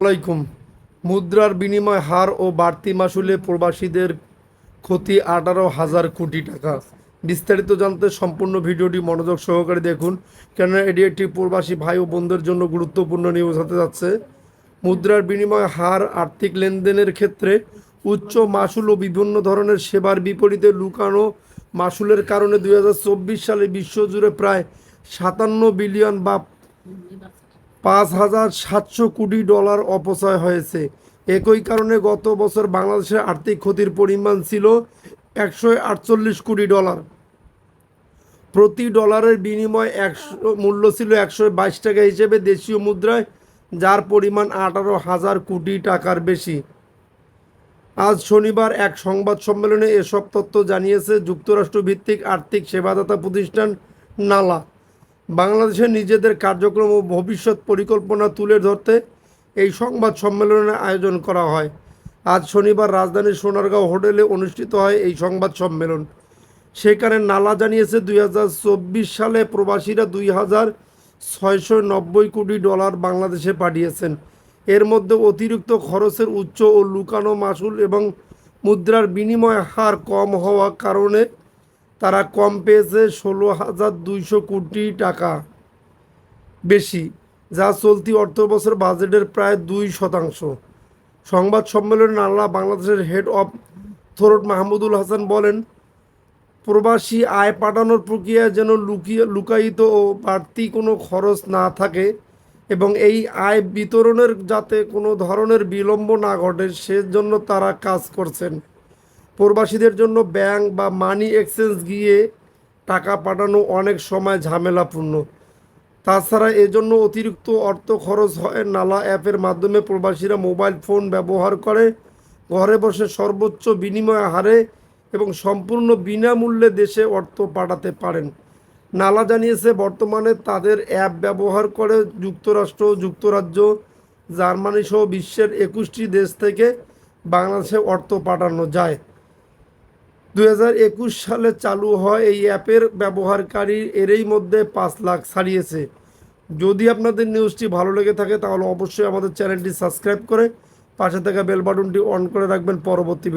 আলাইকুম। মুদ্রার বিনিময় হার ও বাড়তি মাসুলে প্রবাসীদের ক্ষতি আঠারো হাজার কোটি টাকা। বিস্তারিত জানতে সম্পূর্ণ ভিডিওটি মনোযোগ সহকারে দেখুন, কেননা এটি একটি প্রবাসী ভাই ও বোনদের জন্য গুরুত্বপূর্ণ নিউজ হতে যাচ্ছে। মুদ্রার বিনিময় হার, আর্থিক লেনদেনের ক্ষেত্রে উচ্চ মাসুল ও বিভিন্ন ধরনের সেবার বিপরীতে লুকানো মাসুলের কারণে দু হাজার চব্বিশ সালে বিশ্বজুড়ে প্রায় সাতান্ন বিলিয়ন বা পাঁচ হাজার সাতশো কোটি ডলার অপচয় হয়েছে। একই কারণে গত বছর বাংলাদেশের আর্থিক ক্ষতির পরিমাণ ছিল একশো আটচল্লিশ কোটি ডলার। প্রতি ডলারের বিনিময় একশো, মূল্য ছিল একশো বাইশ টাকা হিসেবে দেশীয় মুদ্রায়, যার পরিমাণ আঠারো হাজার কোটি টাকার বেশি। আজ শনিবার এক সংবাদ সম্মেলনে এসব তথ্য জানিয়েছে যুক্তরাষ্ট্র ভিত্তিক আর্থিক সেবাদাতা প্রতিষ্ঠান নালা। বাংলাদেশের নিজেদের কার্যক্রম ও ভবিষ্যৎ পরিকল্পনা তুলে ধরতে এই সংবাদ সম্মেলনের আয়োজন করা হয়। আজ শনিবার রাজধানীর সোনারগাঁও হোটেলে অনুষ্ঠিত হয় এই সংবাদ সম্মেলন। সেখানে নালা জানিয়েছে দুই হাজার চব্বিশ সালে প্রবাসীরা দুই হাজার ছয়শো নব্বই কোটি ডলার বাংলাদেশে পাঠিয়েছেন। এর মধ্যে অতিরিক্ত খরচের উচ্চ ও লুকানো মাসুল এবং মুদ্রার বিনিময় হার কম হওয়ার কারণে তারা কম পেয়েছে ষোলো হাজার দুইশো কোটি টাকা বেশি, যা চলতি অর্থ বছর বাজেটের প্রায় দুই শতাংশ। সংবাদ সম্মেলনে নাল্লা বাংলাদেশের হেড অফ থরোট মাহমুদুল হাসান বলেন, প্রবাসী আয় পাঠানোর প্রক্রিয়া যেন লুকিয়ে লুকায়িত ও বাড়তি কোনো খরচ না থাকে এবং এই আয় বিতরণের যাতে কোনো ধরনের বিলম্ব না ঘটে, সেজন্য তারা কাজ করছেন। প্রবাসীদের জন্য ব্যাংক বা মানি এক্সচেঞ্জ গিয়ে টাকা পাঠানো অনেক সময় ঝামেলাপূর্ণ। তাছাড়া এজন্য অতিরিক্ত অর্থ খরচ হয় নালা অ্যাপের মাধ্যমে প্রবাসীরা মোবাইল ফোন ব্যবহার করে। ঘরে বসে সর্বোচ্চ বিনিময় হারে এবং সম্পূর্ণ বিনামূল্যে দেশে অর্থ পাঠাতে পারেন। নালা জানিয়েছে, বর্তমানে তাদের অ্যাপ ব্যবহার করে যুক্তরাষ্ট্র, যুক্তরাজ্য, জার্মানি সহ বিশ্বের একুশটি দেশ থেকে বাংলাদেশে অর্থ পাঠানো যায়। দু হাজার একুশ সালে চালু হয় এই অ্যাপের ব্যবহারকারী এরই মধ্যে পাঁচ লাখ ছাড়িয়েছে। যদি আপনাদের নিউজটি ভালো লেগে থাকে, তাহলে অবশ্যই আমাদের চ্যানেলটি সাবস্ক্রাইব করে পাশে থাকা বেল বাটনটি অন করে রাখবেন। পরবর্তী